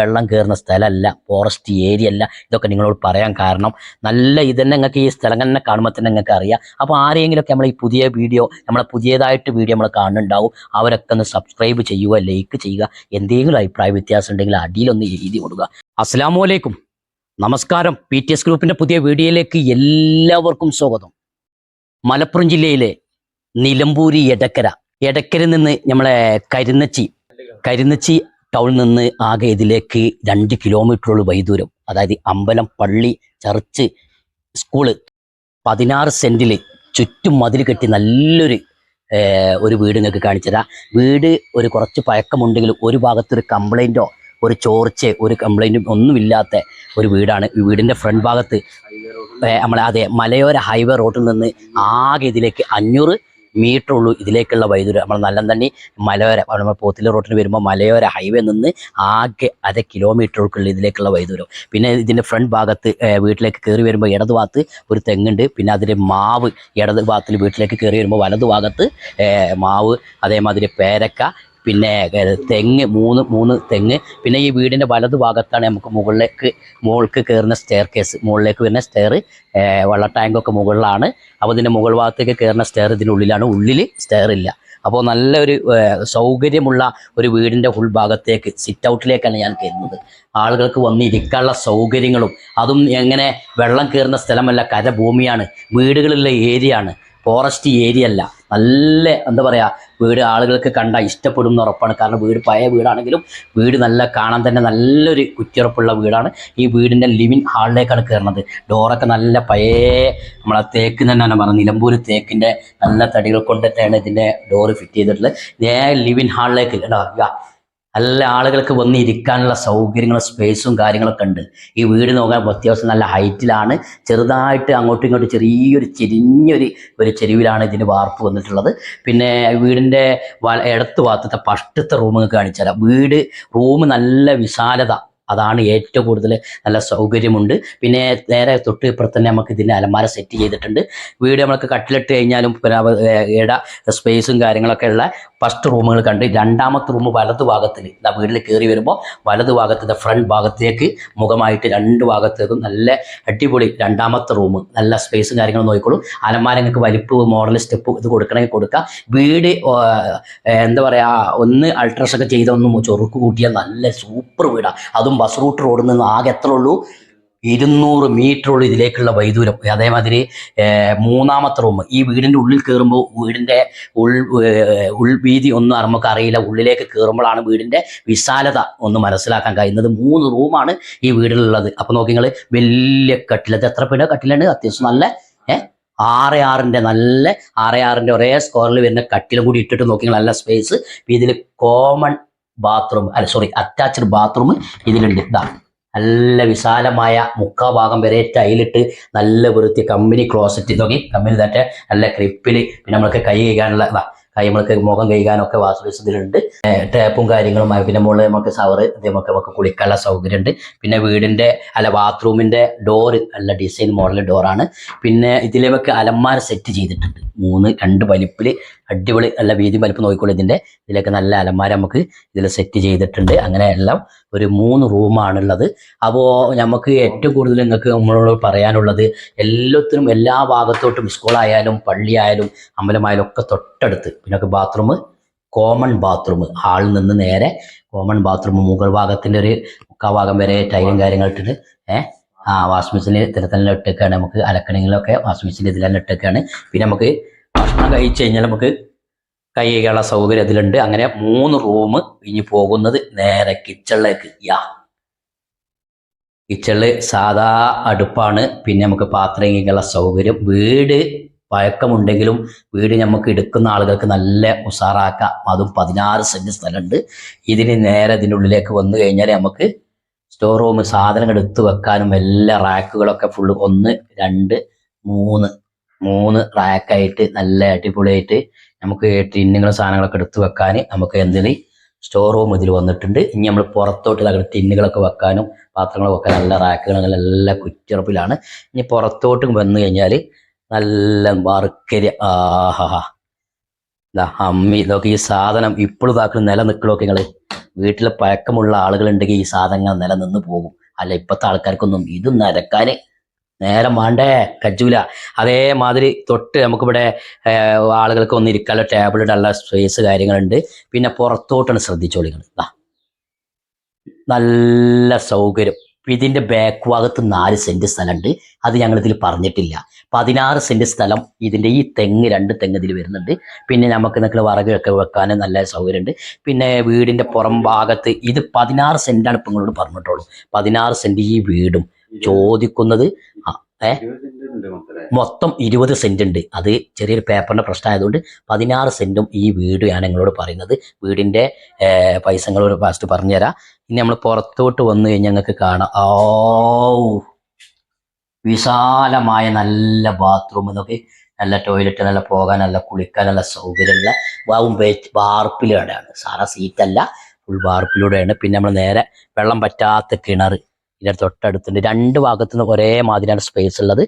വെള്ളം കയറുന്ന സ്ഥലമല്ല ഫോറസ്റ്റ് ഏരിയ അല്ല. ഇതൊക്കെ നിങ്ങളോട് പറയാൻ കാരണം നല്ല ഇതന്നെ നിങ്ങൾക്ക് ഈ സ്ഥലം തന്നെ കാണുമ്പോൾ തന്നെ നിങ്ങൾക്ക് അറിയാം. അപ്പോൾ ആരെങ്കിലുമൊക്കെ നമ്മൾ ഈ പുതിയ വീഡിയോ നമ്മളെ പുതിയതായിട്ട് വീഡിയോ നമ്മൾ കാണുന്നുണ്ടാവും അവരൊക്കെ ഒന്ന് സബ്സ്ക്രൈബ് ചെയ്യുക ലൈക്ക് ചെയ്യുക എന്തെങ്കിലും അഭിപ്രായ വ്യത്യാസം ഉണ്ടെങ്കിൽ അടിയിലൊന്ന് എഴുതി കൊടുക്കുക. അസ്സാം വലൈക്കും നമസ്കാരം. പി ടി എസ് ഗ്രൂപ്പിന്റെ പുതിയ വീഡിയോയിലേക്ക് എല്ലാവർക്കും സ്വാഗതം. മലപ്പുറം ജില്ലയിലെ നിലമ്പൂരി എടക്കര. എടക്കരയിൽ നിന്ന് നമ്മളെ കരുന്നച്ചി കരിന്നച്ചി ടൗണിൽ നിന്ന് ആകെ ഇതിലേക്ക് രണ്ട് കിലോമീറ്ററുള്ള വൈദൂരം. അതായത് അമ്പലം പള്ളി ചർച്ച് സ്കൂൾ പതിനാറ് സെന്റിൽ ചുറ്റും മതിൽ കെട്ടി നല്ലൊരു ഒരു വീട് നിങ്ങൾക്ക് കാണിച്ചുതരാം വീട് ഒരു കുറച്ച് പഴക്കമുണ്ടെങ്കിലും ഒരു ഭാഗത്തൊരു കംപ്ലൈന്റോ ഒരു ചോർച്ച ഒരു കംപ്ലൈന്റും ഒന്നുമില്ലാത്ത ഒരു വീടാണ്. ഈ വീടിന്റെ ഫ്രണ്ട് ഭാഗത്ത് നമ്മൾ അതെ മലയോര ഹൈവേ റോഡിൽ നിന്ന് ആകെ ഇതിലേക്ക് അഞ്ഞൂറ് മീറ്റർ ഉള്ളൂ. ഇതിലേക്കുള്ള വൈദ്യുതി നമ്മൾ നല്ലന്തണ്ണി മലയോര നമ്മൾ പോത്തിലെ റോട്ടിന് വരുമ്പോൾ മലയോര ഹൈവേ നിന്ന് ആകെ അര കിലോമീറ്ററുകൾക്കുള്ള ഇതിലേക്കുള്ള വൈദ്യുതി പിന്നെ ഇതിന്റെ ഫ്രണ്ട് ഭാഗത്ത് വീട്ടിലേക്ക് കയറി വരുമ്പോൾ ഇടത് ഭാഗത്ത് ഒരു തെങ്ങുണ്ട്. പിന്നെ അതിന്റെ മാവ് ഇടത് ഭാഗത്തിൽ വീട്ടിലേക്ക് കയറി വരുമ്പോൾ വലത് ഭാഗത്ത് മാവ് അതേമാതിരി പേരക്ക പിന്നെ തെങ്ങ് മൂന്ന് മൂന്ന് തെങ്ങ്. പിന്നെ ഈ വീടിന്റെ വലതു ഭാഗത്താണ് നമുക്ക് മുകളിലേക്ക് മുകൾക്ക് കയറുന്ന സ്റ്റെയർ കേസ് മുകളിലേക്ക് വരുന്ന സ്റ്റെയർ വെള്ള ടാങ്കൊക്കെ മുകളിലാണ്. അപ്പോൾ ഇതിന്റെ മുകൾ ഭാഗത്തേക്ക് കയറുന്ന സ്റ്റെയർ ഇതിന്റെ ഉള്ളിലാണ്. ഉള്ളിൽ സ്റ്റെയർ ഇല്ല. അപ്പോൾ നല്ലൊരു സൗകര്യമുള്ള ഒരു വീടിന്റെ ഉൾഭാഗത്തേക്ക് സിറ്റ് ഔട്ടിലേക്കാണ് ഞാൻ കയറുന്നത്. ആളുകൾക്ക് വന്നിരിക്കാനുള്ള സൗകര്യങ്ങളും അതും എങ്ങനെ വെള്ളം കയറുന്ന സ്ഥലമല്ല കരഭൂമിയാണ്. വീടുകളുള്ള ഏരിയയാണ്. ഫോറസ്റ്റ് ഏരിയ അല്ല നല്ല എന്താ പറയുക വീട് ആളുകൾക്ക് കണ്ടാൽ ഇഷ്ടപ്പെടും എന്ന് ഉറപ്പാണ്. കാരണം വീട് പഴയ വീടാണെങ്കിലും വീട് നല്ല കാണാൻ തന്നെ നല്ലൊരു കുറ്റിയുറപ്പുള്ള വീടാണ്. ഈ വീടിന്റെ ലിവിങ് ഹാളിലേക്കാണ് കയറുന്നത് ഡോറൊക്കെ നല്ല പഴയ നമ്മളെ തേക്ക് തന്നെയാണ് പറഞ്ഞത്. നിലമ്പൂർ തേക്കിന്റെ നല്ല തടികൾ കൊണ്ടിട്ടാണ് ഇതിന്റെ ഡോറ് ഫിറ്റ് ചെയ്തിട്ടുള്ളത്. നേരെ ലിവിങ് ഹാളിലേക്ക് കേട്ടോ നല്ല ആളുകൾക്ക് വന്ന് ഇരിക്കാനുള്ള സൗകര്യങ്ങളും സ്പേസും കാര്യങ്ങളൊക്കെ ഉണ്ട്. ഈ വീട് നോക്കാൻ അത്യാവശ്യം നല്ല ഹൈറ്റിലാണ് ചെറുതായിട്ട് അങ്ങോട്ടും ഇങ്ങോട്ടും ചെറിയൊരു ചെരിഞ്ഞൊരു ഒരു ചെരുവിലാണ് ഇതിന് വാർപ്പ് വന്നിട്ടുള്ളത്. പിന്നെ വീടിന്റെ ഇടത്ത് ഭാഗത്തത്തെ പഷ്ടത്തെ റൂമൊക്കെ കാണിച്ചു തരാം വീട് റൂം നല്ല വിശാലത. അതാണ് ഏറ്റവും കൂടുതൽ നല്ല സൗകര്യമുണ്ട്. പിന്നെ നേരെ തൊട്ട് ഇപ്പുറത്ത് തന്നെ നമുക്ക് ഇതിന്റെ അലമാര സെറ്റ് ചെയ്തിട്ടുണ്ട്. വീട് നമുക്ക് കട്ടിലിട്ട് കഴിഞ്ഞാലും ഇട സ്പേസും കാര്യങ്ങളൊക്കെ ഉള്ള ഫസ്റ്റ് റൂമുകൾ കണ്ട് രണ്ടാമത്തെ റൂം വലതു ഭാഗത്തിൽ ഇതാ വീട്ടിൽ കയറി വരുമ്പോൾ വലതു ഭാഗത്തിന്റെ ഫ്രണ്ട് ഭാഗത്തേക്ക് മുഖമായിട്ട് രണ്ട് ഭാഗത്തേക്കും നല്ല അടിപൊളി രണ്ടാമത്തെ റൂം നല്ല സ്പേസും കാര്യങ്ങളും നോക്കിക്കോളൂ. അലമാര നിങ്ങൾക്ക് വലിപ്പ് മോഡൽ സ്റ്റെപ്പ് ഇത് കൊടുക്കണമെങ്കിൽ കൊടുക്കാം. വീട് എന്താ പറയുക ഒന്ന് അൾട്രാസൊക്കെ ചെയ്ത ഒന്ന് ചൊറുക്ക് കൂട്ടിയാൽ നല്ല സൂപ്പർ വീടാണ് അതും ബസ് റൂട്ട് റോഡിൽ നിന്ന് ആകെ എത്ര ഉള്ളൂ? ഇരുന്നൂറ് മീറ്ററുള്ള ഇതിലേക്കുള്ള വൈദൂരം. അതേമാതിരി മൂന്നാമത്തെ റൂം ഈ വീടിന്റെ ഉള്ളിൽ കയറുമ്പോൾ വീടിന്റെ ഉൾ ഉൾവീതി ഒന്നും നമുക്ക് അറിയില്ല. ഉള്ളിലേക്ക് കയറുമ്പോഴാണ് വീടിന്റെ വിശാലത ഒന്ന് മനസ്സിലാക്കാൻ കഴിയുന്നത്. മൂന്ന് റൂമാണ് ഈ വീടിലുള്ളത്. അപ്പോൾ നോക്കി നിങ്ങൾ വലിയ കട്ടിലത് എത്ര പേരുടെ കട്ടിലാണ് അത്യാവശ്യം നല്ല ആറ് ആറിന്റെ നല്ല ആറ് ആറിന്റെ ഒരേ സ്കോറിൽ വരുന്ന കട്ടിലും കൂടി ഇട്ടിട്ട് നോക്കി നല്ല സ്പേസ് ഇതിൽ കോമൺ ബാത്റൂം അല്ല സോറി അറ്റാച്ച്ഡ് ബാത്റൂം ഇതിലുണ്ട്. ഇതാ നല്ല വിശാലമായ മുക്കാ ഭാഗം വരെ ടൈലിട്ട് നല്ല വൃത്തി കമ്പനി ക്ലോസറ്റ് നോക്കി കമ്പനി തട്ടെ നല്ല ക്രിപ്പിൽ പിന്നെ നമ്മൾക്ക് കൈ കഴുകാനുള്ള ഇതാ കൈ നമ്മൾക്ക് മുഖം കഴുകാനൊക്കെ ഇതിലുണ്ട്. ടാപ്പും കാര്യങ്ങളും പിന്നെ മുകളിൽ നമുക്ക് സവറ് നമുക്ക് നമുക്ക് കുളിക്കാനുള്ള സൗകര്യമുണ്ട്. പിന്നെ വീടിന്റെ അല്ല ബാത്റൂമിന്റെ ഡോറ് നല്ല ഡിസൈൻ മോഡൽ ഡോറാണ് പിന്നെ ഇതിലേക്ക് അലമാര സെറ്റ് ചെയ്തിട്ടുണ്ട്. മൂന്ന് രണ്ട് വലിപ്പിൽ അടിപൊളി നല്ല വീതി വലിപ്പം നോക്കിക്കോളൂ ഇതിന്റെ ഇതിലൊക്കെ നല്ല അലമാര നമുക്ക് ഇതിൽ സെറ്റ് ചെയ്തിട്ടുണ്ട്. അങ്ങനെ എല്ലാം ഒരു മൂന്ന് റൂമാണുള്ളത് അപ്പോൾ നമുക്ക് ഏറ്റവും കൂടുതൽ നിങ്ങൾക്ക് നമ്മളോട് പറയാനുള്ളത് എല്ലാത്തിനും എല്ലാ ഭാഗത്തോട്ടും സ്കൂളായാലും പള്ളിയായാലും അമ്പലമായാലും ഒക്കെ തൊട്ടടുത്ത്. പിന്നെ ബാത്റൂം കോമൺ ബാത്റൂം ഹാളിൽ നിന്ന് നേരെ കോമൺ ബാത്റൂം മുകൾ ഭാഗത്തിന്റെ ഒരു മുക്കാൽ ഭാഗം വരെ ടൈലും കാര്യങ്ങൾ ഇട്ടിട്ട് ഏഹ് ആ വാഷ് മെഷീനിൽ തന്നെ ഇട്ടേക്കാണ്. നമുക്ക് അലക്കണമെങ്കിലൊക്കെ വാഷ് മെഷീനിൽ തന്നെ ഇട്ടേക്കാണ്. പിന്നെ നമുക്ക് ഭക്ഷണം കഴിച്ചു കഴിഞ്ഞാൽ നമുക്ക് കൈ കഴുകാനുള്ള സൗകര്യം ഇതിലുണ്ട് അങ്ങനെ മൂന്ന് റൂം ഇനി പോകുന്നത് നേരെ കിച്ചണിലേക്ക്. യാ. കിച്ചണിൽ സാധാ അടുപ്പാണ്. പിന്നെ നമുക്ക് പാത്രം കഴുകാനുള്ള സൗകര്യം. വീട് പഴക്കമുണ്ടെങ്കിലും വീട് നമുക്ക് എടുക്കുന്ന ആളുകൾക്ക് നല്ല ഉഷാറാക്കാം. അതും പതിനാറ് സെന്റ് സ്ഥലമുണ്ട്. ഇതിന് നേരെ ഇതിന്റെ ഉള്ളിലേക്ക് വന്നു കഴിഞ്ഞാൽ നമുക്ക് സ്റ്റോർ റൂം സാധനങ്ങൾ എടുത്തു വെക്കാനും എല്ലാ റാക്കുകളൊക്കെ ഫുള്ള് ഒന്ന് രണ്ട് മൂന്ന് മൂന്ന് റാക്കായിട്ട് നല്ല അടിപൊളിയായിട്ട് നമുക്ക് ടിന്നുകളും സാധനങ്ങളൊക്കെ എടുത്ത് വെക്കാൻ നമുക്ക് എന്തിന് സ്റ്റോർ റൂം ഇതിൽ വന്നിട്ടുണ്ട്. ഇനി നമ്മൾ പുറത്തോട്ട് അങ്ങനെ ടിന്നുകളൊക്കെ വെക്കാനും പാത്രങ്ങൾ വെക്കാൻ നല്ല റാക്കുകൾ നല്ല കുറ്റിറപ്പിലാണ്. ഇനി പുറത്തോട്ട് വന്നു കഴിഞ്ഞാൽ നല്ല വറുക്കരി ആഹാ ഇതാ അമ്മി ഇതൊക്കെ ഈ സാധനം ഇപ്പോഴും ഇതാക്കുന്ന നിലനിൽക്കലൊക്കെ നിങ്ങൾ വീട്ടിലെ പഴക്കമുള്ള ആളുകളുണ്ടെങ്കിൽ ഈ സാധനങ്ങൾ നിലനിന്ന് പോകും. അല്ല ഇപ്പോഴത്തെ ആൾക്കാർക്കൊന്നും ഇത് നരക്കാന് നേരം വേണ്ടേ? കജൂല അതേമാതിരി തൊട്ട് നമുക്കിവിടെ ആളുകൾക്ക് ഒന്ന് ഇരിക്കാനുള്ള ടേബിൾ ഇടാനുള്ള സ്പേസ് കാര്യങ്ങളുണ്ട്. പിന്നെ പുറത്തോട്ടാണ് ശ്രദ്ധിച്ചോളിങ്ങൾ ഇതാ നല്ല സൗകര്യം. ഇതിന്റെ ബാക്ക് ഭാഗത്ത് നാല് സെന്റ് സ്ഥലമുണ്ട്. അത് ഞങ്ങളിതിൽ പറഞ്ഞിട്ടില്ല. പതിനാറ് സെന്റ് സ്ഥലം ഇതിന്റെ ഈ തെങ്ങ് രണ്ട് തെങ്ങ് ഇതിൽ വരുന്നുണ്ട്. പിന്നെ നമുക്ക് നിങ്ങൾക്ക് വറകൊക്കെ വെക്കാൻ നല്ല സൗകര്യമുണ്ട്. പിന്നെ വീടിന്റെ പുറം ഭാഗത്ത് ഇത് പതിനാറ് സെന്റാണ് ഇപ്പം നിങ്ങളോട് പറഞ്ഞിട്ടുള്ളൂ പതിനാറ് സെന്റ് ഈ വീടും. ചോദിക്കുന്നത്. ഏ? മൊത്തം ഇരുപത് സെന്റ് ഉണ്ട് അത് ചെറിയൊരു പേപ്പറിന്റെ പ്രശ്നമായതുകൊണ്ട് പതിനാറ് സെന്റും ഈ വീട് ഞാൻ നിങ്ങളോട് പറയുന്നത്. വീടിന്റെ പൈസ നിങ്ങളോട് ഫാസ്റ്റ് പറഞ്ഞുതരാം. ഇനി നമ്മൾ പുറത്തോട്ട് വന്നു കഴിഞ്ഞാൽ ഞങ്ങൾക്ക് കാണാം. ഓ വിശാലമായ നല്ല ബാത്റൂം എന്നൊക്കെ. നല്ല ടോയ്ലറ്റ് നല്ല പോകാൻ നല്ല കുളിക്കാൻ നല്ല സൗകര്യമുള്ള വാവും വാർപ്പിലൂടെയാണ്. Sarah സീറ്റല്ല full വാർപ്പിലൂടെയാണ്. പിന്നെ നമ്മൾ നേരെ വെള്ളം പറ്റാത്ത കിണർ ഇതിന്റെ തൊട്ടടുത്തുണ്ട്. രണ്ട് ഭാഗത്തുനിന്ന് ഒരേ മാതിരിയാണ് സ്പേസ് ഉള്ളത്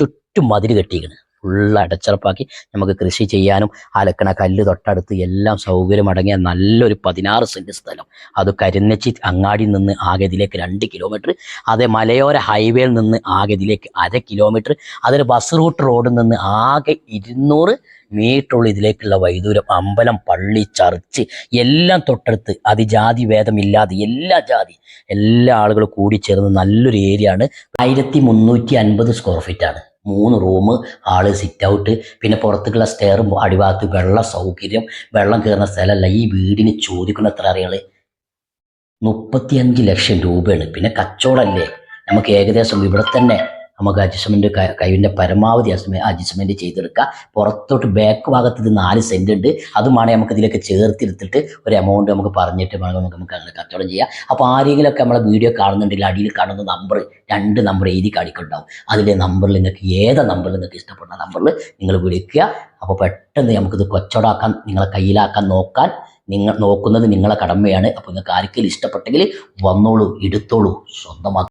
ചുറ്റും മതിൽ കെട്ടിയിരിക്കുന്നത് ഫുള്ള് അടച്ചുറപ്പാക്കി നമുക്ക് കൃഷി ചെയ്യാനും അലക്കണ കല്ല് തൊട്ടടുത്ത് എല്ലാം സൗകര്യം അടങ്ങിയ നല്ലൊരു പതിനാറ് സെന്റ് സ്ഥലം. അത് കരുന്നച്ചി അങ്ങാടിയിൽ നിന്ന് ആകെ ഇതിലേക്ക് രണ്ട് കിലോമീറ്റർ അതേ മലയോര ഹൈവേയിൽ നിന്ന് ആകെ ഇതിലേക്ക് അര കിലോമീറ്റർ അതൊരു ബസ് റൂട്ട് റോഡിൽ നിന്ന് ആകെ ഇരുന്നൂറ് മീറ്ററുള്ള ഇതിലേക്കുള്ള വൈദൂരം അമ്പലം പള്ളി ചർച്ച് എല്ലാം തൊട്ടടുത്ത് അതിജാതി ഭേദമില്ലാതെ എല്ലാ ജാതി എല്ലാ ആളുകളും കൂടി ചേർന്ന് നല്ലൊരു ഏരിയ ആണ്. ആയിരത്തി മുന്നൂറ്റി അൻപത് സ്ക്വയർ ഫീറ്റ് ആണ്. മൂന്ന് റൂം ആൾ സിറ്റ് ഔട്ട് പിന്നെ പുറത്തേക്കുള്ള സ്റ്റെയറും അടിഭാഗത്ത് വെള്ള സൗകര്യം. വെള്ളം കയറുന്ന സ്ഥലമല്ല. ഈ വീടിന് ചോദിക്കുന്ന എത്ര അറിയാൾ? മുപ്പത്തിയഞ്ച് ലക്ഷം രൂപയാണ്. പിന്നെ കച്ചവടമല്ലേ നമുക്ക് ഏകദേശം ഇവിടെ തന്നെ നമുക്ക് അഡ്ജസ്റ്റ്മെന്റ് കഴിവിന്റെ പരമാവധി അഡ്ജസ്റ്റ്മെന്റ് ചെയ്തെടുക്കുക. പുറത്തോട്ട് ബാക്ക് ഭാഗത്ത് ഇത് നാല് സെന്റ് ഉണ്ട്. അതുമാണ് നമുക്ക് ഇതിലേക്ക് ചേർത്തെടുത്തിട്ട് ഒരു എമൗണ്ട് നമുക്ക് പറഞ്ഞിട്ട് വേണമെങ്കിൽ നമുക്ക് നമുക്ക് അങ്ങനെ കച്ചവടം ചെയ്യാം. അപ്പോൾ ആരെങ്കിലുമൊക്കെ നമ്മളെ വീഡിയോ കാണുന്നുണ്ടെങ്കിൽ അടിയിൽ കാണുന്ന നമ്പർ രണ്ട് നമ്പർ എഴുതി കാണിക്കുന്നുണ്ടാവും അതിലെ നമ്പറിൽ നിങ്ങൾക്ക് ഏത് നമ്പറിൽ നിങ്ങൾക്ക് ഇഷ്ടപ്പെടുന്ന നമ്പറിൽ നിങ്ങൾ വിളിക്കുക. അപ്പോൾ പെട്ടെന്ന് നമുക്കിത് കൊച്ചവടാക്കാൻ നിങ്ങളെ കയ്യിലാക്കാൻ നോക്കാൻ നിങ്ങൾ നോക്കുന്നത് നിങ്ങളെ കടമയാണ്. അപ്പോൾ നിങ്ങൾക്ക് ആർക്കെങ്കിലും ഇഷ്ടപ്പെട്ടെങ്കിൽ വന്നോളൂ എടുത്തോളൂ. സ്വന്തമാക്കി